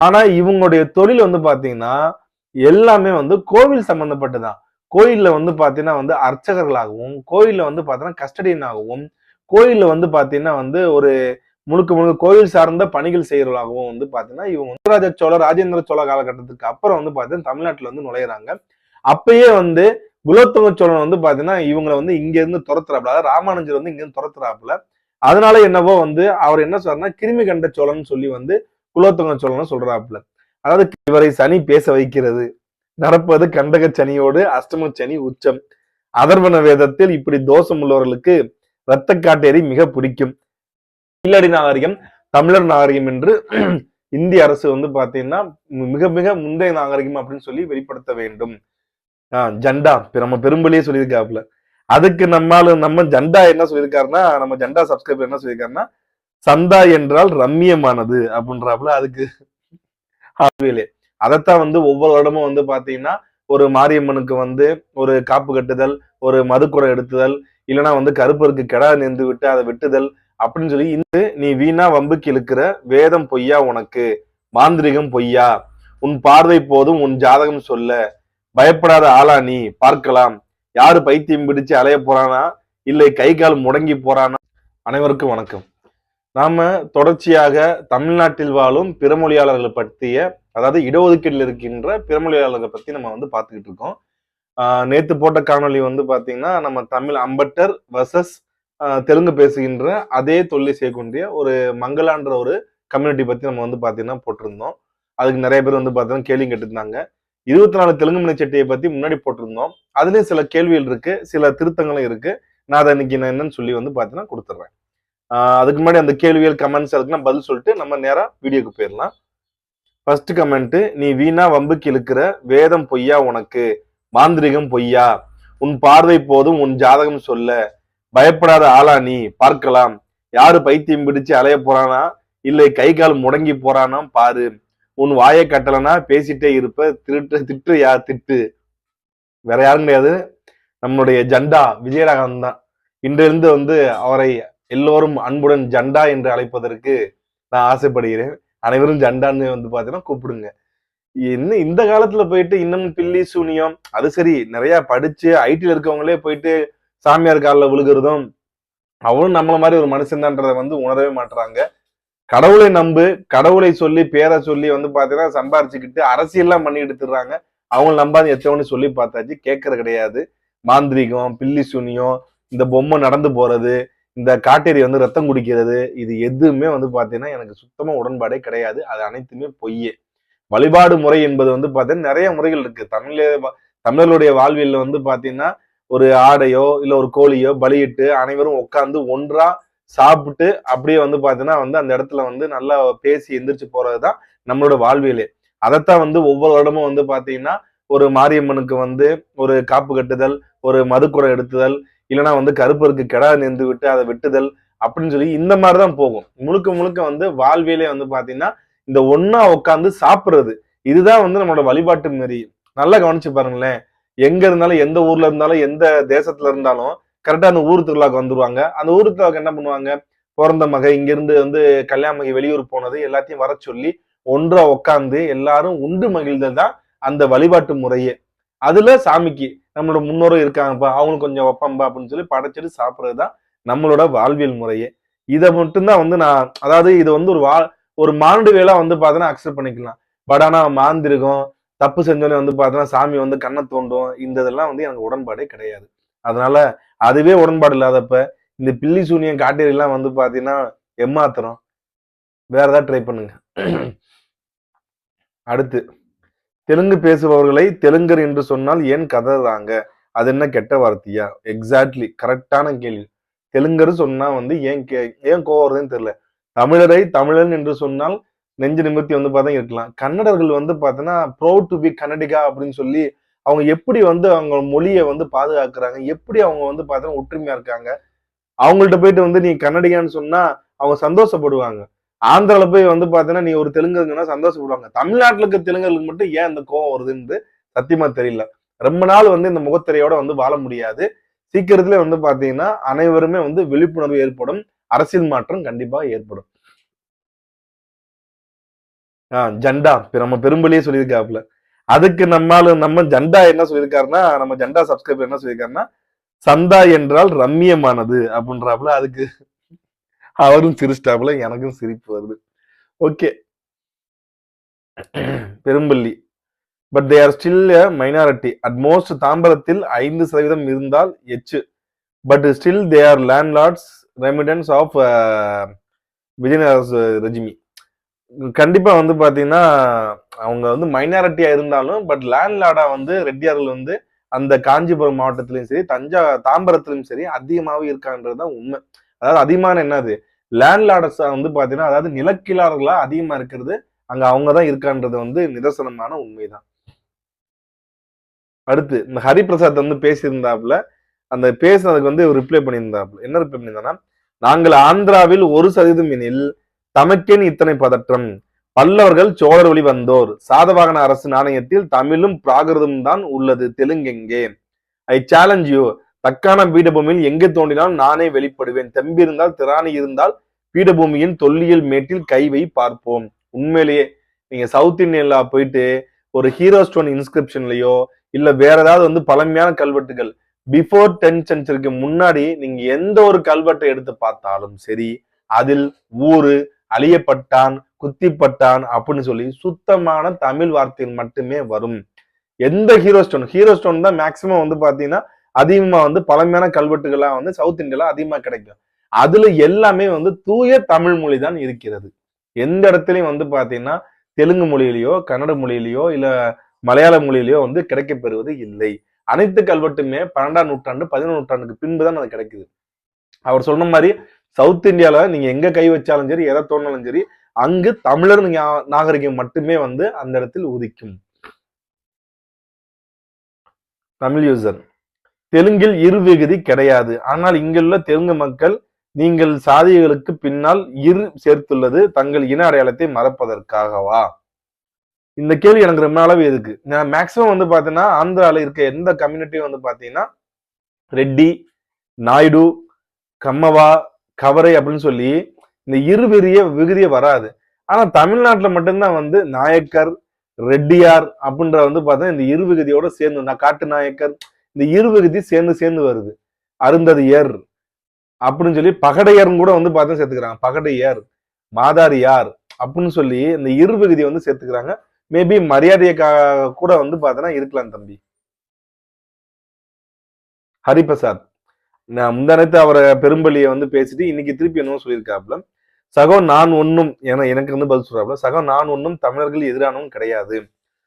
ஆனா இவங்களுடைய தொழில் வந்து பாத்தீங்கன்னா எல்லாமே வந்து கோவில் சம்பந்தப்பட்டதுதான். கோயில்ல வந்து பாத்தீங்கன்னா வந்து அர்ச்சகர்களாகவும் கோயில்ல வந்து பாத்தீங்கன்னா கஸ்டடியனாகவும் கோயில்ல வந்து பாத்தீங்கன்னா வந்து ஒரு முழுக்க முழுக்க கோயில் சார்ந்த பணிகள் செய்கிறவர்களாகவும் வந்து பாத்தீங்கன்னா இவங்க வந்து சோழ ராஜேந்திர சோழ காலகட்டத்துக்கு அப்புறம் வந்து பாத்தீங்கன்னா தமிழ்நாட்டுல வந்து நுழையிறாங்க. அப்பயே வந்து குலோத்துங்க சோழன் வந்து பாத்தீங்கன்னா இவங்களை வந்து இங்க இருந்து துரத்துறாப்புல. அதாவது ராமானுஜர் வந்து இங்க இருந்து துரத்துறாப்புல. அதனால என்னவோ வந்து அவர் என்ன சொல்றாருன்னா கிருமி கண்ட சோழன் சொல்லி வந்து குலோத்துங்க சோழன் சொல்றாப்புல. அதாவது இவரை சனி பேச வைக்கிறது நடப்பது கண்டக சனியோடு அஷ்டம சனி உச்சம். அதர்வன வேதத்தில் இப்படி தோஷம் உள்ளவர்களுக்கு இரத்த காட்டேரி மிக பிடிக்கும். இல்லடி நாகரிகம் தமிழர் நாகரிகம் என்று இந்திய அரசு வந்து பாத்தீங்கன்னா மிக மிக முந்தைய நாகரிகம் அப்படின்னு சொல்லி வெளிப்படுத்த வேண்டும். ஆஹ் ஜண்டா நம்ம பெரும்பலியே சொல்லியிருக்காப்புல. அதுக்கு நம்மால நம்ம ஜண்டா என்ன சொல்லியிருக்காருன்னா நம்ம ஜண்டா சப்ஸ்கிரைபர் என்ன சொல்லியிருக்காருன்னா சந்தா என்றால் ரம்மியமானது அப்படின்றாப்புல அதுக்கு ஆவியலே அதைத்தான் வந்து ஒவ்வொரு வருடமும் வந்து பாத்தீங்கன்னா ஒரு மாரியம்மனுக்கு வந்து ஒரு காப்பு கட்டுதல் ஒரு மதுக்குறை எடுத்துதல் இல்லைன்னா வந்து கருப்பருக்கு கெடா நின்று விட்டு அதை வெட்டுதல் அப்படின்னு சொல்லி இந்து நீ வீணா வம்புக்கு இழுக்கிற வேதம் பொய்யா உனக்கு? மாந்திரிகம் பொய்யா? உன் பார்வை போதும் உன் ஜாதகம் சொல்ல. பயப்படாத ஆளா நீ? பார்க்கலாம். யாரு பைத்தியம் பிடிச்சு அலைய போறானா? இல்லை கை கால் முடங்கி போறானா? அனைவருக்கும் வணக்கம். நாம தொடர்ச்சியாக தமிழ்நாட்டில் வாழும் பிறமொழியாளர்களை பற்றிய அதாவது இடஒதுக்கீட்டில் இருக்கின்ற பிறமொழியாளர்களை பத்தி நம்ம வந்து பார்த்துக்கிட்டு இருக்கோம். நேத்து போட்ட காணொளி வந்து பாத்தீங்கன்னா நம்ம தமிழ் அம்பட்டர் வர்சஸ் தெலுங்கு பேசுகின்ற அதே தொல்லை செய்யக்கூடிய ஒரு மங்களான்ற ஒரு கம்யூனிட்டி பத்தி நம்ம வந்து பாத்தீங்கன்னா போட்டிருந்தோம். அதுக்கு நிறைய பேர் வந்து பாத்தீங்கன்னா கேள்வி கேட்டிருந்தாங்க. இருபத்தி நாலு தெலுங்கு மணிச்சட்டியை பத்தி முன்னாடி போட்டிருந்தோம். அதுலயும் சில கேள்விகள் இருக்கு சில திருத்தங்களும் இருக்கு. நான் அதை இன்னைக்கு நான் என்னன்னு சொல்லி வந்து பாத்தீங்கன்னா கொடுத்துட்றேன். அதுக்கு முன்னாடி அந்த கேள்விகள் கமெண்ட்ஸ் அதுக்கு பதில் சொல்லிட்டு நம்ம நேராக வீடியோக்கு போயிடலாம். ஃபர்ஸ்ட் கமெண்ட் நீ வீணா வம்புக்கு இழுக்கிற வேதம் பொய்யா உனக்கு? மாந்திரிகம் பொய்யா? உன் பார்வை போதும் உன் ஜாதகம் சொல்ல. பயப்படாத ஆளா நீ? பார்க்கலாம். யாரு பைத்தியம் பிடிச்சு அலைய போறானா? இல்லை கை கால் முடங்கி போறானா? பாரு. உன் வாயை கட்டலனா பேசிட்டே இருப்ப. திருட்டு திட்டு யார் திட்டு. வேற யாரும் கிடையாது. நம்மளுடைய ஜண்டா விஜயராகவன் தான். இன்றிலிருந்து வந்து அவரை எல்லோரும் அன்புடன் ஜண்டா என்று அழைப்பதற்கு நான் ஆசைப்படுகிறேன். அனைவரும் ஜண்டான்னு வந்து பார்த்தீங்கன்னா கூப்பிடுங்க. என்ன இந்த காலத்துல போயிட்டு இன்னும் பில்லி சூனியம் அது சரி நிறைய படிச்சு ஐடில இருக்கவங்களே போயிட்டு சாமியார் காலில் விழுகிறதும் அவனும் நம்மள மாதிரி ஒரு மனுஷன்தான்றதை வந்து உணரவே மாட்டுறாங்க கடவுளை நம்பு கடவுளை சொல்லி பேரை சொல்லி வந்து பாத்தீங்கன்னா சம்பாரிச்சுக்கிட்டு அரசியல்லாம் பண்ணி எடுத்துடுறாங்க. அவங்க நம்பாது எத்தவனு சொல்லி பார்த்தாச்சு கேட்கறது கிடையாது. மாந்திரிகம் பில்லி சூனியம் இந்த பொம்மை நடந்து போறது இந்த காட்டேரி வந்து ரத்தம் குடிக்கிறது இது எதுவுமே வந்து பார்த்தீங்கன்னா எனக்கு சுத்தமாக உடன்பாடே கிடையாது. அது அனைத்துமே பொய்யே. வழிபாடு முறை என்பது வந்து பார்த்தீங்கன்னா நிறைய முறைகள் இருக்கு. தமிழ தமிழர்களுடைய வாழ்வியல் வந்து பார்த்தீங்கன்னா ஒரு ஆடையோ இல்லை ஒரு கோழியோ பலியிட்டு அனைவரும் உட்காந்து ஒன்றா சாப்பிட்டு அப்படியே வந்து பார்த்தீங்கன்னா வந்து அந்த இடத்துல வந்து நல்லா பேசி எந்திரிச்சு போறதுதான் நம்மளோட வாழ்வியலே. அதைத்தான் வந்து ஒவ்வொரு இடமும் வந்து பார்த்தீங்கன்னா ஒரு மாரியம்மனுக்கு வந்து ஒரு காப்பு கட்டுதல் ஒரு மதுக்குறை எடுத்துதல் இல்லைன்னா வந்து கருப்பருக்கு கெடா நேர்ந்து விட்டு அதை வெட்டுதல் அப்படின்னு சொல்லி இந்த மாதிரிதான் போகும். முழுக்க முழுக்க வந்து வாழ்வியலே வந்து பாத்தீங்கன்னா இந்த ஒன்னா உட்காந்து சாப்பிடுறது. இதுதான் வந்து நம்மளோட வழிபாட்டு மாரி நல்லா கவனிச்சு பாருங்களேன். எங்க இருந்தாலும் எந்த ஊர்ல இருந்தாலும் எந்த தேசத்துல இருந்தாலும் கரெக்டா அந்த ஊர் திருவிழாக்கு வந்துருவாங்க. அந்த ஊர் திருவிழாக்கு என்ன பண்ணுவாங்க? பிறந்த மகை இங்கிருந்து வந்து கல்யாண மகை வெளியூர் போனது எல்லாத்தையும் வர சொல்லி ஒன்றா உட்காந்து எல்லாரும் உண்டு மகிழ்ந்தது தான் அந்த வழிபாட்டு முறையே. அதுல சாமிக்கு நம்மளோட முன்னோரும் இருக்காங்கப்பா அவங்களுக்கு கொஞ்சம் வைப்பாம்பா அப்படின்னு சொல்லி படைச்சிட்டு சாப்பிட்றது தான் நம்மளோட வாழ்வியல் முறையே. இதை மட்டும்தான் வந்து நான் அதாவது இது வந்து ஒரு வா ஒரு மாண்டு வேலா வந்து பார்த்தோன்னா அக்செப்ட் பண்ணிக்கலாம். பட் ஆனால் மாந்திருகம் தப்பு செஞ்சோன்னே வந்து பார்த்தோன்னா சாமி வந்து கண்ணை தோண்டும் இந்த இதெல்லாம் வந்து எனக்கு உடன்பாடே கிடையாது. அதனால அதுவே உடன்பாடு இல்லாதப்ப இந்த பில்லி சூனியம் காட்டேரியெல்லாம் வந்து பார்த்தீங்கன்னா எம்மாத்திரம் வேற ஏதாவது ட்ரை பண்ணுங்க. அடுத்து. தெலுங்கு பேசுபவர்களை தெலுங்கர் என்று சொன்னால் ஏன் கதறாங்க? அது என்ன கெட்ட வார்த்தையா? எக்ஸாக்ட்லி கரெக்டான கேள்வி. தெலுங்கர் சொன்னா வந்து ஏன் கே ஏன் கோவம் தெரியல. தமிழரை தமிழன் என்று சொன்னால் நெஞ்சு நிமிர்த்தி வந்து பார்த்தா இருக்கலாம். கன்னடர்கள் வந்து பார்த்தோன்னா ப்ரௌட் டு பி கன்னடிகா அப்படின்னு சொல்லி அவங்க எப்படி வந்து அவங்க மொழியை வந்து பாதுகாக்கிறாங்க? எப்படி அவங்க வந்து பார்த்தோன்னா ஒற்றுமையா இருக்காங்க? அவங்கள்ட்ட போயிட்டு வந்து நீ கன்னடிகான்னு சொன்னா அவங்க சந்தோஷப்படுவாங்க. ஆந்திரால போய் வந்து பாத்தீங்கன்னா நீ ஒரு தெலுங்குங்கன்னா சந்தோஷப்படுவாங்க. தமிழ்நாட்டுல இருக்க தெலுங்குகளுக்கு மட்டும் ஏன் இந்த கோவம் வருதுன்னு சத்தியமா தெரியல. ரொம்ப நாள் வந்து இந்த முகத்திரையோட வந்து வாழ முடியாது. சீக்கிரத்துல வந்து பாத்தீங்கன்னா அனைவருமே வந்து விழிப்புணர்வு ஏற்படும். அரசியல் மாற்றம் கண்டிப்பா ஏற்படும். ஆஹ் ஜண்டா. நம்ம பெரும்பலியே சொல்லியிருக்காப்புல. அதுக்கு நம்மால நம்ம ஜண்டா என்ன சொல்லியிருக்காருன்னா நம்ம ஜண்டா சப்ஸ்கிரைபர் என்ன சொல்லியிருக்காருன்னா சந்தா என்றால் ரம்மியமானது அப்படின்றாப்புல. அதுக்கு அவரும் சிரிச்சிட்டாப்புல எனக்கும் சிரிப்பு வருது. Okay. Perumpalli. But they are still minority at most தாம்பரத்தில் ஐந்து சதவீதம் இருந்தால் எச்சு but still they are landlords remnants of Vijayanagara regime கண்டிப்பா வந்து பாத்தீங்கன்னா அவங்க வந்து மைனாரிட்டியா இருந்தாலும் பட் லேண்ட்லார்டா வந்து ரெட்டியார்கள் வந்து அந்த காஞ்சிபுரம் மாவட்டத்திலையும் சரி தஞ்சா தாம்பரத்திலும் சரி அதிகமாகவே இருக்கான்றது தான் உண்மை. அதாவது அதிகமான என்னது? லேண்ட்லார்டர்ஸ் வந்து பாத்தீங்கன்னா அதாவது நிலக்கிழார்களா அதிகமா இருக்கிறது அங்க அவங்க தான் இருக்கான்றது வந்து நிதர்சனமான உண்மைதான். அடுத்து இந்த ஹரிபிரசாத் வந்து பேசியிருந்தாப்புல அந்த பேசுனதுக்கு வந்து ரிப்ளை பண்ணியிருந்தாப்புல. என்ன ரிப்ளை பண்ணியிருந்தாங்கன்னா நாங்கள் ஆந்திராவில் ஒரு சதவீதம் எனில் தமக்கேன் இத்தனை பதற்றம். பல்லவர்கள் சோழர் வழி வந்தோர். சாதவாகன அரசு நாணயத்தில் தமிழும் பிராகிருதம் தான் உள்ளது. தெலுங்கெங்கே? ஐ சேலஞ்ச் யூ தக்கான பீடபூமியில் எங்கே தோண்டினாலும் நானே வெளிப்படுவேன். தம்பி இருந்தால் திராணி இருந்தால் பீடபூமியின் தொல்லியல் மேட்டில் கைவை பார்ப்போம். உண்மையிலேயே நீங்க சவுத் இந்தியன்ல போயிட்டு ஒரு ஹீரோ ஸ்டோன் இன்ஸ்கிரிப்ஷன்லயோ இல்ல வேற ஏதாவது வந்து பழமையான கல்வெட்டுகள் பிஃபோர் டென் சென்ச்சுரிக்கு முன்னாடி நீங்க எந்த ஒரு கல்வெட்டை எடுத்து பார்த்தாலும் சரி அதில் ஊரு அழியப்பட்டான் குத்திப்பட்டான் அப்படின்னு சொல்லி சுத்தமான தமிழ் வார்த்தைகள் மட்டுமே வரும். எந்த ஹீரோ ஸ்டோன்? ஹீரோ ஸ்டோன் தான் மேக்சிமம் வந்து பாத்தீங்கன்னா அதிகமா வந்து பழமையான கல்வெட்டுகள்லாம் வந்து சவுத் இந்தியால அதிகமா கிடைக்கும். அதுல எல்லாமே வந்து தூய தமிழ் மொழி தான் இருக்கிறது. எந்த இடத்துலயும் வந்து பாத்தீங்கன்னா தெலுங்கு மொழியிலேயோ கன்னட மொழியிலேயோ இல்ல மலையாள மொழியிலையோ வந்து கிடைக்கப்பெறுவது இல்லை. அனைத்து கல்வெட்டுமே பன்னெண்டாம் நூற்றாண்டு பதினொன்று நூற்றாண்டுக்கு பின்பு தான் அது கிடைக்குது. அவர் சொன்ன மாதிரி சவுத் இந்தியால நீங்க எங்க கை வச்சாலும் சரி எதை தோணாலும் சரி அங்கு தமிழர் நாகரிகம் மட்டுமே வந்து அந்த இடத்தில் உதிக்கும். தமிழ் யூசர். தெலுங்கில் இரு விகுதி கிடையாது. ஆனால் இங்குள்ள தெலுங்கு மக்கள் நீங்கள் சாதிகளுக்கு பின்னால் இரு சேர்த்துள்ளது தங்கள் இன அடையாளத்தை மறப்பதற்காகவா? இந்த கேள்வி எனக்கு ரொம்ப அளவு இருக்கு. நான் மேக்சிமம் வந்து பாத்தீங்கன்னா ஆந்திரால இருக்க எந்த கம்யூனிட்டியும் வந்து பாத்தீங்கன்னா ரெட்டி நாயுடு கம்மவா கவரை அப்படின்னு சொல்லி இந்த இரு விகுதியே வராது. ஆனா தமிழ்நாட்டுல மட்டும்தான் வந்து நாயக்கர் ரெட்டியார் அப்படின்ற வந்து பார்த்தா இந்த இரு விகுதியோட சேர்ந்து நான் காட்டு நாயக்கர் இந்த இரு சேர்ந்து சேர்ந்து வருது. அருந்ததியர் அப்படின்னு சொல்லி பகடையர்னு கூட வந்து பார்த்தா சேர்த்துக்கிறாங்க. பகடையர் மாதாரியார் அப்படின்னு சொல்லி இந்த இரு வந்து சேர்த்துக்கிறாங்க. மேபி மரியாதைக்காக கூட வந்து பார்த்தோன்னா இருக்கலாம் தம்பி. ஹரிபிரசாத். நான் முந்தானத்து அவரை பெரும்பலியை வந்து பேசிட்டு இன்னைக்கு திருப்பி என்னவோ சொல்லியிருக்காப்புல. சகோ நான் ஒன்னும் என எனக்கு வந்து பதில் சொல்றாப்புல சகோ நான் ஒன்னும் தமிழர்கள் எதிரானவும் கிடையாது.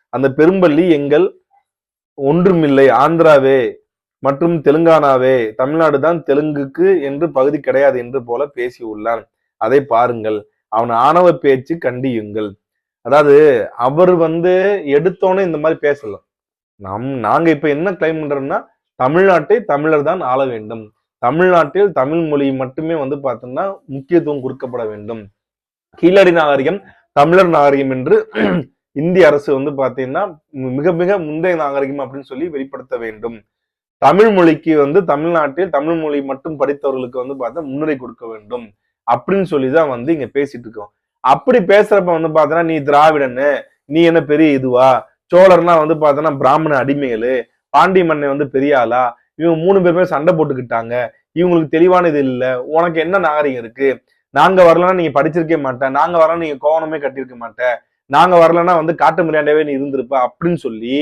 அந்த பெரும்பள்ளி எங்கள் ஒன்றுமில்லை. ஆந்திராவே மற்றும் தெலுங்கானாவே தமிழ்நாடு தான் தெலுங்குக்கு என்று பகுதி கிடையாது என்று போல பேசியுள்ளான் அதை பாருங்கள். அவன் ஆணவ பேச்சு கண்டியுங்கள். அதாவது அவர் வந்து எடுத்தோன்னே இந்த மாதிரி பேசலாம். நம் நாங்க இப்ப என்ன கிளைம் பண்றோம்னா தமிழ்நாட்டை தமிழர் தான் ஆள வேண்டும். தமிழ்நாட்டில் தமிழ் மொழி மட்டுமே வந்து பார்த்தோம்னா முக்கியத்துவம் கொடுக்கப்பட வேண்டும். கீழடி நாகரிகம் தமிழர் நாகரிகம் என்று இந்திய அரசு வந்து பார்த்தீங்கன்னா மிக மிக முந்தைய நாகரிகம் அப்படின்னு சொல்லி வெளிப்படுத்த வேண்டும். தமிழ் மொழிக்கு வந்து தமிழ்நாட்டில் தமிழ் மொழி மட்டும் படித்தவர்களுக்கு வந்து பார்த்தா முன்னுரை கொடுக்க வேண்டும். அப்படின்னு சொல்லி தான் வந்து இங்க பேசிட்டு இருக்கோம். அப்படி பேசுறப்ப வந்து பார்த்தோன்னா நீ திராவிடன்னு நீ என்ன பெரிய இதுவா? சோழர்னா வந்து பார்த்தோன்னா பிராமண அடிமைகளு பாண்டி மன்னன் வந்து பெரிய ஆளா? இவங்க மூணு பேருமே சண்டை போட்டுக்கிட்டாங்க. இவங்களுக்கு தெளிவான இது இல்ல. உனக்கு என்ன நாகரிகம் இருக்கு? நாங்க வரலன்னா நீங்க படிச்சிருக்க மாட்டேன். நாங்க வரலாம் நீங்க கோவணமே கட்டியிருக்க மாட்டேன். நாங்க வரலன்னா வந்து காட்டு மிராண்டாவே நீ இருந்திருப்ப அப்படின்னு சொல்லி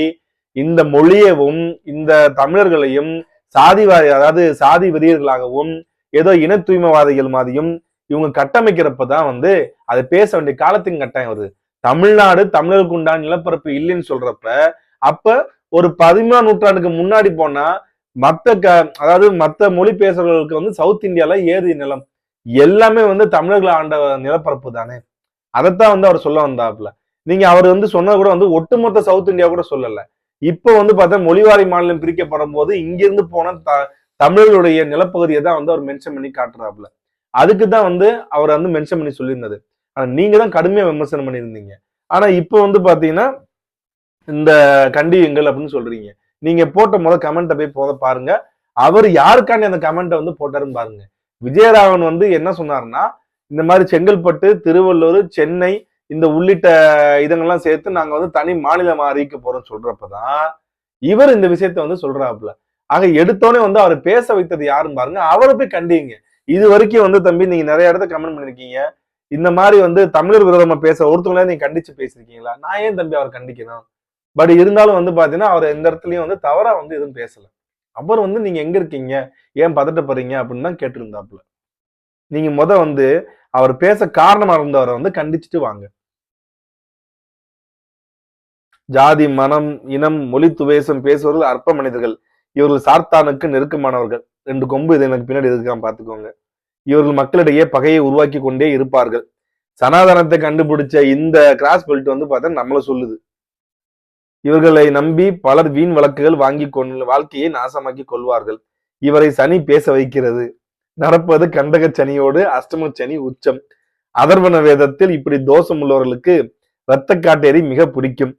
இந்த மொழியவும் இந்த தமிழர்களையும் சாதிவாதி அதாவது சாதி வெறியர்களாகவும் ஏதோ இன தூய்மைவாதிகள் மாதிரியும் இவங்க கட்டமைக்கிறப்ப தான் வந்து அதை பேச வேண்டிய காலத்தின் கட்டாயம் வருது. தமிழ்நாடு தமிழருக்கு உண்டான நிலப்பரப்பு இல்லைன்னு சொல்றப்ப அப்ப ஒரு பதிமூணாம் நூற்றாண்டுக்கு முன்னாடி போனா மத்த க அதாவது மத்த மொழி பேசுறவர்களுக்கு வந்து சவுத் இந்தியால ஏது நிலம். எல்லாமே வந்து தமிழர்கள் ஆண்ட நிலப்பரப்பு தானே. அதைத்தான் வந்து அவர் சொல்ல வந்தாப்புல. நீங்க அவர் வந்து சொன்னது கூட வந்து ஒட்டுமொத்த சவுத் இந்தியா கூட சொல்லல. இப்ப வந்து பார்த்தா மொழிவாரி மாநிலம் பிரிக்கப்படும் போது இங்கிருந்து போன த தமிழர்களுடைய நிலப்பகுதியை தான் வந்து அவர் மென்ஷன் பண்ணி காட்டுறாப்புல. அதுக்கு தான் வந்து அவர் வந்து மென்ஷன் பண்ணி சொல்லியிருந்தது. ஆனா நீங்க தான் கடுமையா விமர்சனம் பண்ணியிருந்தீங்க. ஆனா இப்போ வந்து பாத்தீங்கன்னா இந்த கண்டியுங்கள் அப்படின்னு சொல்றீங்க. நீங்க போட்ட முதல் கமெண்ட்டை போய் போத பாருங்க. அவர் யாருக்காண்டி அந்த கமெண்ட்டை வந்து போட்டாருன்னு பாருங்க. விஜயராகவன் வந்து என்ன சொன்னாருன்னா இந்த மாதிரி செங்கல்பட்டு திருவள்ளூர் சென்னை இந்த உள்ளிட்ட இதங்கள்லாம் சேர்த்து நாங்க வந்து தனி மாநிலம் அறிவிக்க போறோம்னு சொல்றப்பதான் இவர் இந்த விஷயத்த வந்து சொல்றாப்புல. ஆக எடுத்தோடனே வந்து அவர் பேச வைத்தது யாருன்னு பாருங்க. அவரை போய் கண்டிங்க. இது வரைக்கும் வந்து தம்பி நீங்க நிறைய இடத்த கமெண்ட் பண்ணிருக்கீங்க. இந்த மாதிரி வந்து தமிழர் விரோதமா பேச ஒருத்தவங்கள நீங்க கண்டிச்சு பேசிருக்கீங்களா? நான் ஏன் தம்பி அவர் கண்டிக்கணும்? பட் இருந்தாலும் வந்து பாத்தீங்கன்னா அவர் எந்த இடத்துலயும் வந்து தவறா வந்து எதுவும் பேசல. அவர் வந்து நீங்க எங்க இருக்கீங்க? ஏன் பதட்டப்படுறீங்க அப்படின்னு தான் கேட்டிருந்தாப்புல. நீங்க முத வந்து அவர் பேச காரணமா இருந்தவரை வந்து கண்டிச்சுட்டு வாங்க. ஜாதி மனம் இனம் மொழி துவேசம் பேசுவவர்கள் அற்ப மனிதர்கள். இவர்கள் சாத்தானுக்கு நெருக்கமானவர்கள். ரெண்டு கொம்பு இதை எனக்கு பின்னாடி இருக்கான் பாத்துக்கோங்க இவர்கள் மக்களிடையே பகையை உருவாக்கி கொண்டே இருப்பார்கள். சனாதனத்தை கண்டுபிடிச்ச இந்த கிராஸ் பெல்ட் வந்து பார்த்தா நம்மள சொல்லுது. இவர்களை நம்பி பலர் வீண் வழக்குகள் வாங்கி கொண்டு வாழ்க்கையை நாசமாக்கி கொள்வார்கள். இவரை சனி பேச வைக்கிறது. நடப்பது கண்டக சனியோடு அஷ்டம சனி உச்சம். அதர்வன வேதத்தில் இப்படி தோஷம் உள்ளவர்களுக்கு இரத்த காட்டேரி மிக பிடிக்கும்.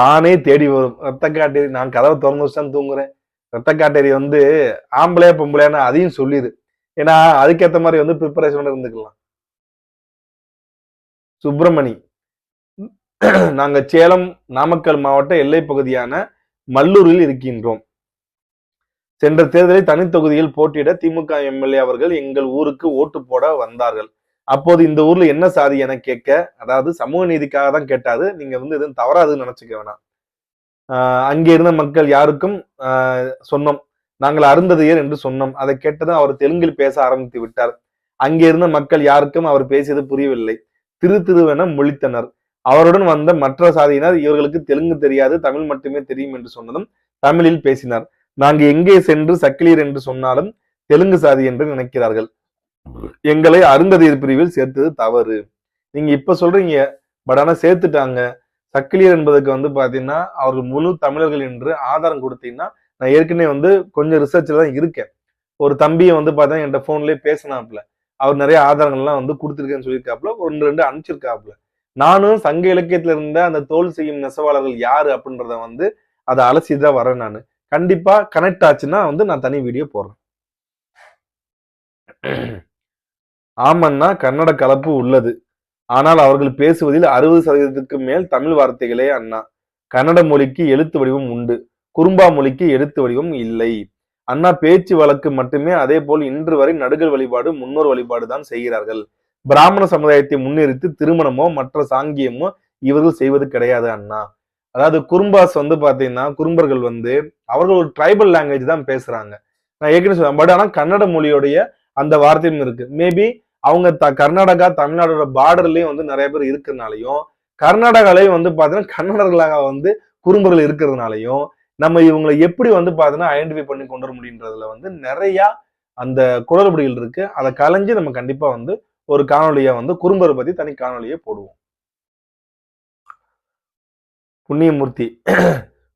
தானே தேடி வரும். ரத்த காட்டேரி நான் கதவை திறந்து வச்சுதான் தூங்குறேன். ரத்த காட்டேரி வந்து ஆம்பளையா பொம்பளையான்னு அதையும் சொல்லிடு ஏன்னா அதுக்கேத்த மாதிரி வந்து ப்ரிப்பரேஷன் இருந்துக்கலாம். சுப்பிரமணி நாங்க சேலம் நாமக்கல் மாவட்ட எல்லை பகுதியான மல்லூரில் இருக்கின்றோம். சென்ற தேர்தலில் தனித்தொகுதியில் போட்டியிட திமுக எம்எல்ஏ அவர்கள் எங்கள் ஊருக்கு ஓட்டு போட வந்தார்கள். அப்போது இந்த ஊர்ல என்ன சாதி என கேட்க அதாவது சமூக நீதிக்காக தான் கேட்டாரு. நீங்க வந்து எதுவும் தவறாதுன்னு நினைச்சுக்க வேணாம். ஆஹ் அங்கே இருந்த மக்கள் யாருக்கும் ஆஹ் சொன்னோம். நாங்கள் அருந்ததையர் என்று சொன்னோம். அதை கேட்டதும் அவர் தெலுங்கில் பேச ஆரம்பித்து விட்டார். அங்கே இருந்த மக்கள் யாருக்கும் அவர் பேசியது புரியவில்லை. திரு திருவென மொழித்தனர். அவருடன் வந்த மற்ற சாதியினர் இவர்களுக்கு தெலுங்கு தெரியாது தமிழ் மட்டுமே தெரியும் என்று சொன்னதும் தமிழில் பேசினார். நாங்கள் எங்கே சென்று சக்கிலீர் என்று சொன்னாலும் தெலுங்கு சாதி என்று நினைக்கிறார்கள். எங்களை அருந்ததியர் பிரிவில் சேர்த்தது தவறு. நீங்க இப்ப சொல்றீங்க பட் ஆனா சேர்த்துட்டாங்க. சக்கிலியர் என்பதுக்கு வந்து பாத்தீங்கன்னா அவர்கள் முழு தமிழர்கள் என்று ஆதாரம் கொடுத்தீங்கன்னா நான் ஏற்கனவே வந்து கொஞ்சம் ரிசர்ச்ல தான் இருக்கேன். ஒரு தம்பியை வந்து பார்த்தா என்கிட்ட போன்லயே பேசினாப்புல. அவர் நிறைய ஆதாரங்கள்லாம் வந்து கொடுத்துருக்கேன்னு சொல்லியிருக்காப்புல. ஒன்று ரெண்டு அனுப்பிச்சிருக்காப்புல. நானும் சங்க இலக்கியத்துல இருந்த அந்த தோல் செய்யும் நெசவாளர்கள் யாரு அப்படின்றத வந்து அதை அலசி தான் வரேன் நான். கண்டிப்பா கனெக்ட் ஆச்சுன்னா வந்து நான் தனி வீடியோ போடுறேன். ஆமன்னா கன்னட கலப்பு உள்ளது. ஆனால் அவர்கள் பேசுவதில் அறுபது சதவீதத்துக்கு மேல் தமிழ் வார்த்தைகளே அண்ணா. கன்னட மொழிக்கு எழுத்து வடிவம் உண்டு. குறும்பா மொழிக்கு எழுத்து வடிவம் இல்லை. அண்ணா பேச்சு வழக்கு மட்டுமே அதே போல் இன்று வரை நடுகள் வழிபாடு முன்னோர் வழிபாடு தான் செய்கிறார்கள். பிராமண சமுதாயத்தை முன்னிறுத்தி திருமணமோ மற்ற சாங்கியமோ இவர்கள் செய்வது கிடையாது அண்ணா. அதாவது குறும்பாஸ் வந்து பாத்தீங்கன்னா குறும்பர்கள் வந்து அவர்கள் ஒரு ட்ரைபல் லாங்குவேஜ் தான் பேசுறாங்க. நான் ஏற்கனவே சொல்றேன் பட் ஆனால் கன்னட மொழியோடைய அந்த வார்த்தையும் இருக்கு. மேபி அவங்க த கர்நாடகா தமிழ்நாடோட பார்டர்லயும் வந்து நிறைய பேர் இருக்கிறதுனாலையும் கர்நாடகாலையும் வந்து பாத்தீங்கன்னா கன்னடர்களாக வந்து குறும்பர்கள் இருக்கிறதுனாலையும் நம்ம இவங்களை எப்படி வந்து பாத்தீங்கன்னா ஐடென்டிஃபை பண்ணி கொண்டு வர முடியுன்றதுல வந்து நிறைய அந்த குளறுபடிகள் இருக்கு. அதை கலைஞ்சு நம்ம கண்டிப்பா வந்து ஒரு காணொலியை வந்து குறும்பரை பத்தி தனி காணொலியை போடுவோம். புண்ணியமூர்த்தி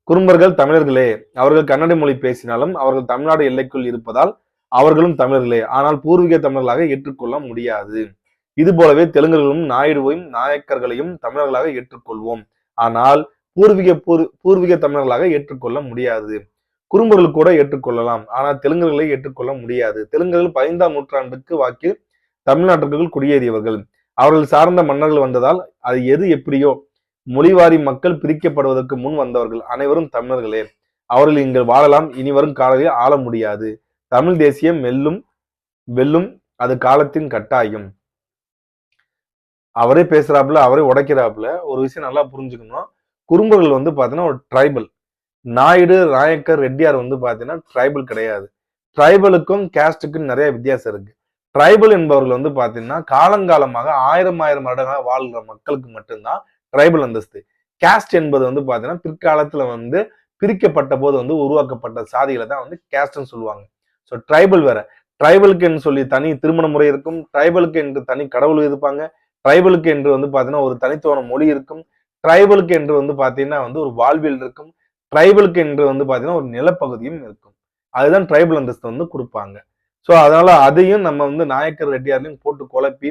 குறும்பர்கள் தமிழர்களே அவர்கள் கன்னட மொழி பேசினாலும் அவர்கள் தமிழ்நாடு எல்லைக்குள் இருப்பதால் அவர்களும் தமிழர்களே. ஆனால் பூர்வீக தமிழர்களாக ஏற்றுக்கொள்ள முடியாது. இது போலவே தெலுங்கர்களும் நாயுடுவையும் நாயக்கர்களையும் தமிழர்களாக ஏற்றுக்கொள்வோம். ஆனால் பூர்வீக பூர் பூர்வீக தமிழர்களாக ஏற்றுக்கொள்ள முடியாது. குறும்பர்கள் கூட ஏற்றுக்கொள்ளலாம். ஆனால் தெலுங்கர்களை ஏற்றுக்கொள்ள முடியாது. தெலுங்கர்கள் பதினைந்தாம் நூற்றாண்டுக்கு வாக்கில் தமிழ்நாட்டுக்குள் குடியேறியவர்கள். அவர்கள் சார்ந்த மன்னர்கள் வந்ததால் அது எது எப்படியோ மொழிவாரி மக்கள் பிரிக்கப்படுவதற்கு முன் வந்தவர்கள் அனைவரும் தமிழர்களே. அவர்கள் இங்கு வாழலாம். இனி வரும் காலத்தில் ஆள முடியாது. தமிழ் தேசியம் மெல்லும் வெல்லும் அது காலத்தின் கட்டாயம். அவரே பேசுறாப்புல அவரே உடைக்கிறாப்புல ஒரு விஷயம் நல்லா புரிஞ்சுக்கணும். குறும்பர்கள் வந்து பார்த்தீங்கன்னா ஒரு ட்ரைபல் நாயுடு நாயக்கர் ரெட்டியார் வந்து பார்த்தீங்கன்னா ட்ரைபல் கிடையாது. ட்ரைபலுக்கும் கேஸ்டுக்கும் நிறைய வித்தியாசம் இருக்கு. ட்ரைபல் என்பவர்கள் வந்து பார்த்தீங்கன்னா காலங்காலமாக ஆயிரம் ஆயிரம் வருடங்களாக வாழ்கிற மக்களுக்கு மட்டும்தான் ட்ரைபல் அந்தஸ்து. கேஸ்ட் என்பது வந்து பார்த்தீங்கன்னா பிற்காலத்தில் வந்து பிரிக்கப்பட்ட போது வந்து உருவாக்கப்பட்ட சாதிகளை தான் வந்து கேஸ்ட்னு சொல்லுவாங்க. ஸோ ட்ரைபல் வேற. ட்ரைபலுக்கு என்று சொல்லி தனி திருமண முறை இருக்கும். ட்ரைபலுக்கு என்று தனி கடவுள் இருப்பாங்க ட்ரைபலுக்கு என்று வந்து பார்த்தீங்கன்னா ஒரு தனித்துவமான மொழி இருக்கும். ட்ரைபலுக்கு என்று வந்து பார்த்தீங்கன்னா வந்து ஒரு வாழ்வியல் இருக்கும். ட்ரைபலுக்கு என்று வந்து பார்த்தீங்கன்னா ஒரு நிலப்பகுதியும் இருக்கும். அதுதான் ட்ரைபல் அந்தஸ்து வந்து கொடுப்பாங்க. ஸோ அதனால அதையும் நம்ம வந்து நாயக்கர் ரெட்டியார்லையும் போட்டு குழப்பி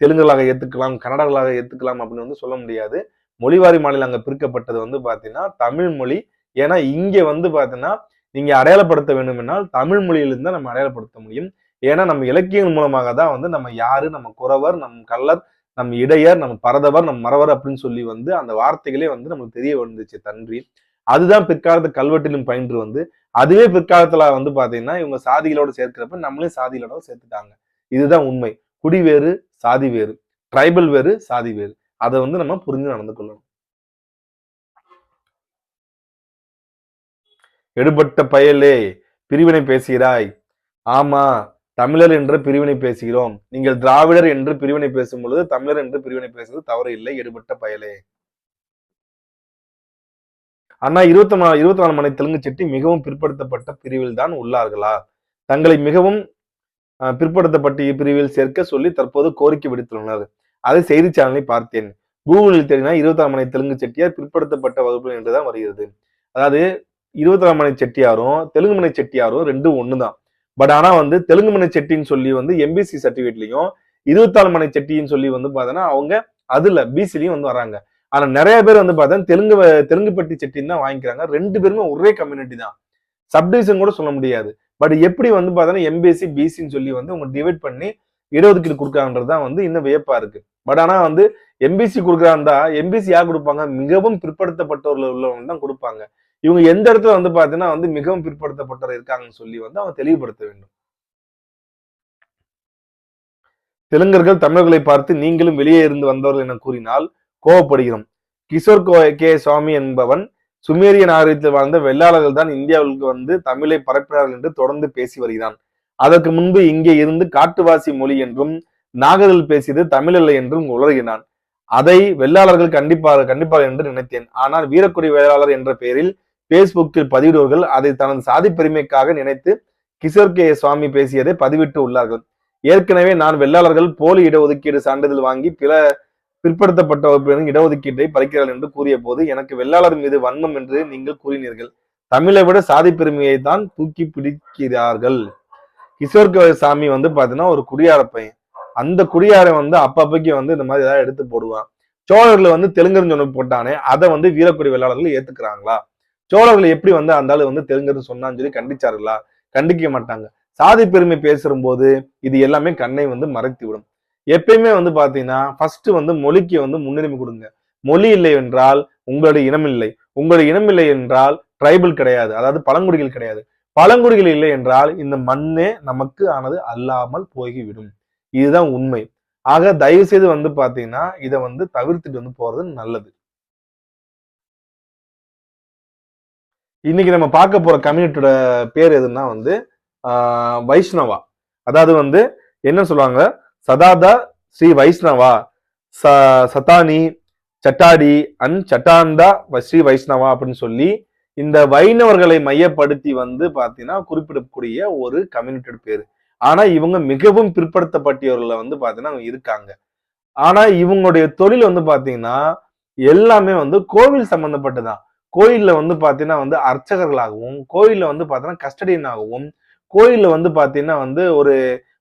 தெலுங்குகளாக ஏற்றுக்கலாம் கன்னடர்களாக ஏற்றுக்கலாம் அப்படின்னு வந்து சொல்ல முடியாது. மொழிவாரி மாநிலம் அங்கே பிரிக்கப்பட்டது வந்து பார்த்தீங்கன்னா தமிழ் மொழி. ஏன்னா இங்கே வந்து பார்த்தீங்கன்னா நீங்க அடையாளப்படுத்த வேண்டும் என்றால் தமிழ் மொழியிலிருந்து நம்ம அடையாளப்படுத்த முடியும். ஏன்னா நம்ம இலக்கியங்கள் மூலமாக தான் வந்து நம்ம யாரு நம்ம குறவர் நம் கள்ளர் நம் இடையர் நம் பரதவர் நம் மறவர் அப்படின்னு சொல்லி வந்து அந்த வார்த்தைகளே வந்து நமக்கு தெரிய வந்துச்சு தன்றி. அதுதான் பிற்காலத்து கல்வெட்டிலும் பயின்று வந்து. அதுவே பிற்காலத்துல வந்து பாத்தீங்கன்னா இவங்க சாதிகளோட சேர்க்கிறப்ப நம்மளே சாதிகளோட சேர்த்துட்டாங்க. இதுதான் உண்மை. குடி வேறு சாதி வேறு. ட்ரைபல் வேறு சாதி வேறு. அதை வந்து நம்ம புரிஞ்சு நடந்து கொள்ளணும் எடுபட்ட பயலே பிரிவினை பேசுகிறாய். ஆமா தமிழர் என்று பிரிவினை பேசுகிறோம். நீங்கள் திராவிடர் என்று பிரிவினை பேசும் பொழுது தமிழர் என்று பிரிவினை பேசுவது தவறு இல்லை எடுபட்ட பயலே. அண்ணா இருபத்தி நாலு இருபத்தி நாலு மணி தெலுங்கு செட்டி மிகவும் பிற்படுத்தப்பட்ட பிரிவில் தான் உள்ளார்களா? தங்களை மிகவும் பிற்படுத்தப்பட்ட பிரிவில் சேர்க்க சொல்லி தற்போது கோரிக்கை விடுத்துள்ளனர். அதை செய்தி சேனலை பார்த்தேன். கூகுளில் தேடினா இருபத்தி நாலு மணி தெலுங்கு செட்டியார் பிற்படுத்தப்பட்ட வகுப்பு என்றுதான் வருகிறது. அதாவது இருபத்தாம் மணி செட்டியாரும் தெலுங்கு மணி செட்டியாரும் ரெண்டும் தான் பட் ஆனால் வந்து தெலுங்கு மணி செட்டின்னு சொல்லி வந்து எம்பிசி சர்டிஃபிகேட்லையும் இருபத்தாலு மணி செட்டின்னு சொல்லி வந்து பார்த்தோன்னா அவங்க அதில் பிசிலையும் வந்து வராங்க. ஆனால் நிறைய பேர் வந்து பார்த்தா தெலுங்கு தெலுங்குப்பட்டி செட்டின்னு தான் வாங்கிக்கிறாங்க. ரெண்டு பேருமே ஒரே கம்யூனிட்டி தான். சப்டிவிஷன் கூட சொல்ல முடியாது. பட் எப்படி வந்து பார்த்தோன்னா எம்பிசி பிசின்னு சொல்லி வந்து அவங்க டிவைட் பண்ணி இடஒதுக்கீடு கொடுக்குறாங்கன்றது தான் வந்து இன்னும் வியப்பா இருக்கு. பட் ஆனால் வந்து எம்பிசி கொடுக்குறாருந்தா எம்பிசி யார் கொடுப்பாங்க? மிகவும் பிற்படுத்தப்பட்டவர்கள் உள்ளவங்க தான் கொடுப்பாங்க. இவங்க எந்த இடத்துல வந்து பாத்தீங்கன்னா வந்து மிகவும் பிற்படுத்தப்பட்டவர் இருக்காங்கன்னு சொல்லி வந்து அவங்க தெளிவுபடுத்த வேண்டும். தெலுங்கர்கள் தமிழர்களை பார்த்து நீங்களும் வெளியே இருந்து வந்தவர்கள் என கூறினால் கோவப்படுகிறோம். கிஷோர் கோ- கே சுவாமி என்பவன் சுமேரிய நாகரிகத்தில் வாழ்ந்த வெள்ளாளர்கள் தான் இந்தியாவுக்கு வந்து தமிழை பரப்பினார்கள் என்று தொடர்ந்து பேசி வருகிறான். அதற்கு முன்பு இங்கே இருந்து காட்டுவாசி மொழி என்றும் நாகரில் பேசியது தமிழல்ல என்றும் உளறுகிறான் அதை வெள்ளாளர்கள் கண்டிப்பாக கண்டிப்பார் என்று நினைத்தேன். ஆனால் வீரக்குடி வேளாளர் என்ற பெயரில் பேஸ்புக்கில் பதிவிடுவர்கள் அதை தனது சாதி பெருமைக்காக நினைத்து கிஷோர் கே சுவாமி பேசியதை பதிவிட்டு உள்ளார்கள். ஏற்கனவே நான் வெள்ளாளர்கள் போலி இடஒதுக்கீடு சான்றிதழ் வாங்கி பிற பிற்படுத்தப்பட்ட வகுப்பினரின் இடஒதுக்கீட்டை பறிக்கிறார்கள் என்று கூறிய போது எனக்கு வெள்ளாளர் மீது வன்மம் என்று நீங்கள் கூறினீர்கள். தமிழை விட சாதி பெருமையை தான் தூக்கி பிடிக்கிறார்கள். கிஷோர் சாமி வந்து பாத்தீங்கன்னா ஒரு குடியார பையன். அந்த குடியாரை வந்து அப்பப்பைக்கு வந்து இந்த மாதிரி ஏதாவது எடுத்து போடுவான். சோழர்கள் வந்து தெலுங்கர்னு சொன்ன போட்டானே அதை வந்து வீரக்குடி வெள்ளாளர்கள் ஏத்துக்கிறாங்களா? சோழர்கள் எப்படி வந்து அந்த ஆளு வந்து தெலுங்கர்னு சொன்னான்னு சொல்லி கண்டிச்சார்களா? கண்டிக்க மாட்டாங்க. சாதி பெருமை பேசும்போது இது எல்லாமே கண்ணை வந்து மறைத்து விடும். எப்பயுமே வந்து பாத்தீங்கன்னா ஃபர்ஸ்ட் வந்து மொழிக்கு வந்து முன்னுரிமை கொடுங்க. மொழி இல்லை என்றால் உங்களுடைய இனம் இல்லை. உங்களுடைய இனம் இல்லை என்றால் ட்ரைபல் கிடையாது. அதாவது பழங்குடிகள் கிடையாது. பழங்குடிகள் இல்லை என்றால் இந்த மண்ணே நமக்கு ஆனது அல்லாமல் போய்விடும். இதுதான் உண்மை. ஆக தயவு செய்து வந்து பாத்தீங்கன்னா இதை வந்து தவிர்த்துட்டு வந்து போறது நல்லது. இன்னைக்கு நம்ம பார்க்க போற கம்யூனிட்டியோட பேர் எதுன்னா வந்து வைஷ்ணவா. அதாவது வந்து என்ன சொல்லுவாங்க? சதாதா ஸ்ரீ வைஷ்ணவா. ச சதானி சட்டாடி அண்ட் சட்டாந்தா ஸ்ரீ வைஷ்ணவா அப்படின்னு சொல்லி இந்த வைணவர்களை மையப்படுத்தி வந்து பாத்தீங்கன்னா குறிப்பிடக்கூடிய ஒரு கம்யூனிட்டியோட பேர். ஆனா இவங்க மிகவும் பிற்படுத்தப்பட்டவர்கள வந்து பாத்தீங்கன்னா அவங்க இருக்காங்க. ஆனா இவங்களுடைய தொழில் வந்து பாத்தீங்கன்னா எல்லாமே வந்து கோவில் சம்பந்தப்பட்டதான் கோயிலில் வந்து பார்த்தீங்கன்னா வந்து அர்ச்சகர்களாகவும் கோயிலில் வந்து பார்த்தீங்கன்னா கஸ்டடியனாகவும் கோயிலில் வந்து பார்த்தீங்கன்னா வந்து ஒரு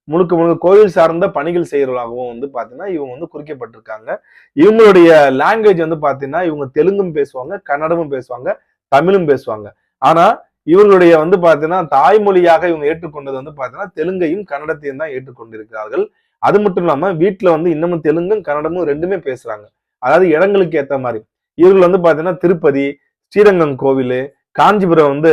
முழுக்க முழுக்க கோயில் சார்ந்த பணிகள் செய்கிறவர்களாகவும் வந்து பார்த்தீங்கன்னா இவங்க வந்து குறிக்கப்பட்டிருக்காங்க. இவங்களுடைய லாங்குவேஜ் வந்து பார்த்தீங்கன்னா இவங்க தெலுங்கும் பேசுவாங்க கன்னடமும் பேசுவாங்க தமிழும் பேசுவாங்க. ஆனால் இவங்களுடைய வந்து பார்த்தீங்கன்னா தாய்மொழியாக இவங்க ஏற்றுக்கொண்டது வந்து பார்த்தீங்கன்னா தெலுங்கையும் கன்னடத்தையும் தான் ஏற்றுக்கொண்டிருக்கிறார்கள். அது மட்டும் இல்லாமல் வீட்டில் வந்து இன்னமும் தெலுங்கும் கன்னடமும் ரெண்டுமே பேசுகிறாங்க அதாவது இடங்களுக்கு ஏற்ற மாதிரி. இவர்கள் வந்து பார்த்தீங்கன்னா திருப்பதி ஸ்ரீரங்கம் கோவில் காஞ்சிபுரம் வந்து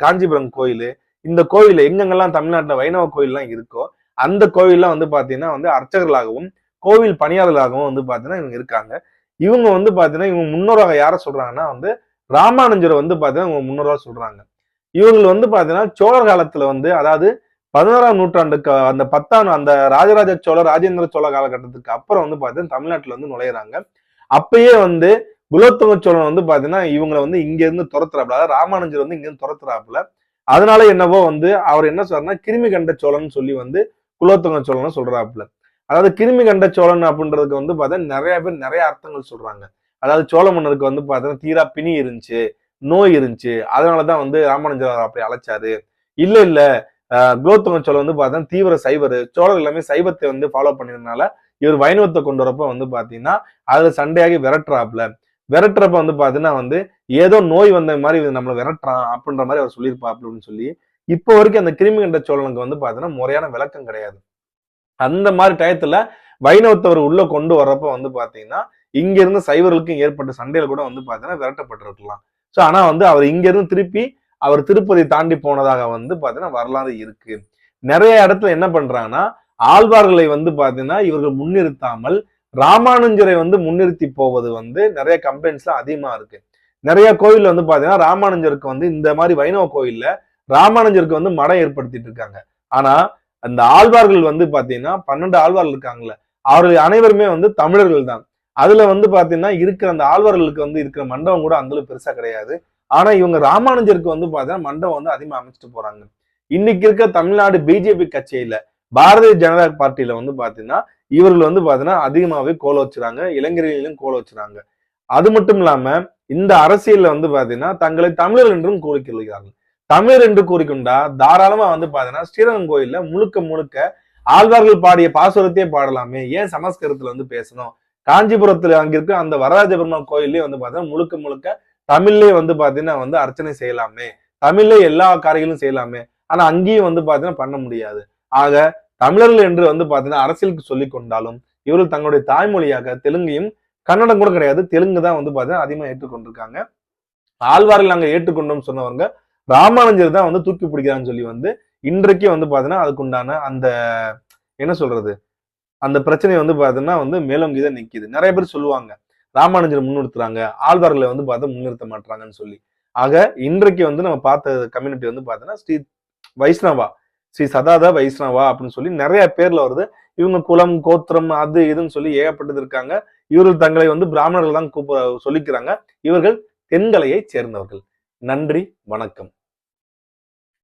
காஞ்சிபுரம் கோயில் இந்த கோயில் எங்கெங்கெல்லாம் தமிழ்நாட்டில் வைணவ கோயில்லாம் இருக்கோ அந்த கோயிலெலாம் வந்து பார்த்தீங்கன்னா வந்து அர்ச்சகர்களாகவும் கோவில் பணியாளர்களாகவும் வந்து பார்த்தீங்கன்னா இவங்க இருக்காங்க. இவங்க வந்து பார்த்தீங்கன்னா இவங்க முன்னோராக யாரை சொல்றாங்கன்னா வந்து ராமானுஜரை வந்து பார்த்தீங்கன்னா இவங்க முன்னோராக சொல்றாங்க. இவங்க வந்து பார்த்தீங்கன்னா சோழர் காலத்துல வந்து அதாவது பதினோராம் நூற்றாண்டுக்கு அந்த பத்தாம் அந்த ராஜராஜ சோழர் ராஜேந்திர சோழ காலகட்டத்துக்கு அப்புறம் வந்து பார்த்தீங்கன்னா தமிழ்நாட்டில் வந்து நுழையிறாங்க. அப்பயே வந்து குலோத்துங்க சோழன் வந்து பாத்தீங்கன்னா இவங்களை வந்து இங்க இருந்து துரத்துறாப்புல. அதாவது ராமானுஜர் வந்து இங்க இருந்து துரத்துறாப்புல. அதனால என்னவோ வந்து அவர் என்ன சொல்றாருன்னா கிருமி கண்ட சோழன் சொல்லி வந்து குலோத்துங்க சோழன் சொல்றாப்புல. அதாவது கிருமி கண்ட சோழன் அப்படின்றதுக்கு வந்து பார்த்தீங்கன்னா நிறைய பேர் நிறைய அர்த்தங்கள் சொல்றாங்க. அதாவது சோழ மன்னருக்கு வந்து பார்த்தீங்கன்னா தீரா பிணி இருந்துச்சு நோய் இருந்துச்சு. அதனாலதான் வந்து ராமானுஜர் அப்படி அழைச்சாரு. இல்ல இல்ல ஆஹ் குலோத்துங்க சோழன் வந்து பார்த்தீங்கன்னா தீவிர சைவர். சோழர் எல்லாமே சைவத்தை வந்து ஃபாலோ பண்ணிருந்தனால இவர் வைணவத்தை கொண்டு வரப்ப வந்து பாத்தீங்கன்னா அதுல சண்டையாகி விரட்டுறாப்புல. விரட்டுறப்ப வந்து பார்த்தீங்கன்னா வந்து ஏதோ நோய் வந்த மாதிரி நம்மளை விரட்டுறான் அப்படின்ற மாதிரி அவர் சொல்லியிருப்பா அப்படின்னு சொல்லி இப்போ வரைக்கும் அந்த கிருமி கண்ட சோழனுக்கு வந்து பார்த்தீங்கன்னா முறையான விளக்கம் கிடையாது. அந்த மாதிரி டயத்துல வைணவத்தவர் உள்ள கொண்டு வர்றப்ப வந்து பார்த்தீங்கன்னா இங்க இருந்து சைவர்களுக்கும் ஏற்பட்ட சண்டையில கூட வந்து பார்த்தீங்கன்னா விரட்டப்பட்டிருக்கலாம். ஸோ ஆனா வந்து அவர் இங்க இருந்து திருப்பி அவர் திருப்பதி தாண்டி போனதாக வந்து பார்த்தீங்கன்னா வரலாறு இருக்கு. நிறைய இடத்துல என்ன பண்றாங்கன்னா ஆழ்வார்களை வந்து பார்த்தீங்கன்னா இவர்கள் முன்னிறுத்தாமல் ராமானுஜரை வந்து முன்னிறுத்தி போவது வந்து நிறைய கம்ப்ளைண்ட்ஸ்லாம் அதிகமாக இருக்கு. நிறைய கோயிலில் வந்து பார்த்தீங்கன்னா ராமானுஜருக்கு வந்து இந்த மாதிரி வைணவ கோயிலில் ராமானுஜருக்கு வந்து மடம் ஏற்படுத்திட்டு இருக்காங்க. ஆனால் அந்த ஆழ்வார்கள் வந்து பார்த்தீங்கன்னா பன்னெண்டு ஆழ்வார்கள் இருக்காங்கல்ல அவர்கள் அனைவருமே வந்து தமிழர்கள் தான். அதுல வந்து பாத்தீங்கன்னா இருக்கிற அந்த ஆழ்வார்களுக்கு வந்து இருக்கிற மண்டபம் கூட அந்த பெருசாக பெருசா கிடையாது. ஆனா இவங்க ராமானுஜருக்கு வந்து பாத்தீங்கன்னா மண்டபம் வந்து அதிகமா அமைச்சிட்டு போறாங்க. இன்னைக்கு இருக்க தமிழ்நாடு பிஜேபி கட்சியில பாரதிய ஜனதா பார்ட்டியில வந்து பாத்தீங்கன்னா இவர்கள் வந்து பார்த்தீங்கன்னா அதிகமாகவே கோல வச்சுறாங்க இளைஞர்களிலும் கோல வச்சுறாங்க. அது மட்டும் இல்லாம இந்த அரசியல்ல வந்து பாத்தீங்கன்னா தங்களை தமிழர் என்றும் கூறிக்கொள்கிறார்கள் தமிழர் என்று கூறிக்கொண்டா தாராளமா வந்து பாத்தீங்கன்னா ஸ்ரீரங்கம் கோயில்ல முழுக்க முழுக்க ஆழ்வார்கள் பாடிய பாசுரத்தையே பாடலாமே. ஏன் சமஸ்கிருதத்துல வந்து பேசணும்? காஞ்சிபுரத்துல அங்க இருக்க அந்த வரராஜ பெருமாள் கோயிலே வந்து பாத்தீங்கன்னா முழுக்க முழுக்க தமிழ்லயே வந்து பாத்தீங்கன்னா வந்து அர்ச்சனை செய்யலாமே. தமிழ்ல எல்லா காரியங்களும் செய்யலாமே. ஆனா அங்கேயும் வந்து பாத்தீங்கன்னா பண்ண முடியாது. ஆக தமிழர்கள் என்று வந்து பாத்தீங்கன்னா அரசியலுக்கு சொல்லி கொண்டாலும் இவர்கள் தங்களுடைய தாய்மொழியாக தெலுங்கையும் கன்னடம் கூட கிடையாது. தெலுங்கு தான் வந்து பாத்தீங்கன்னா அதிகமா ஏற்றுக்கொண்டிருக்காங்க. ஆழ்வார்கள் நாங்க ஏற்றுக்கொண்டோம் சொன்னவங்க ராமானுஜர் தான் வந்து தூக்கி பிடிக்கிறான்னு சொல்லி வந்து இன்றைக்கு வந்து பாத்தீங்கன்னா அதுக்குண்டான அந்த என்ன சொல்றது? அந்த பிரச்சனை வந்து பாத்தீங்கன்னா வந்து மேலோங்கி தான் நிக்குது. நிறைய பேர் சொல்லுவாங்க ராமானுஜர் முன்னிறுத்துறாங்க ஆழ்வார்களை வந்து பார்த்தா முன்னிறுத்த மாட்டாங்கன்னு சொல்லி. ஆக இன்றைக்கு வந்து நம்ம பார்த்த கம்யூனிட்டி வந்து பார்த்தீங்கன்னா ஸ்ரீ வைஷ்ணவா ஸ்ரீ சதாதா வைஷ்ணவா அப்படின்னு சொல்லி நிறைய பேர்ல வருது. இவங்க குலம் கோத்திரம் அது இதுன்னு சொல்லி ஏகப்பட்டது இருக்காங்க. இவர்கள் தங்களை வந்து பிராமணர்கள் தான் கூப்ப சொல்லிக்கிறாங்க. இவர்கள் தென்கலையை சேர்ந்தவர்கள். நன்றி வணக்கம்.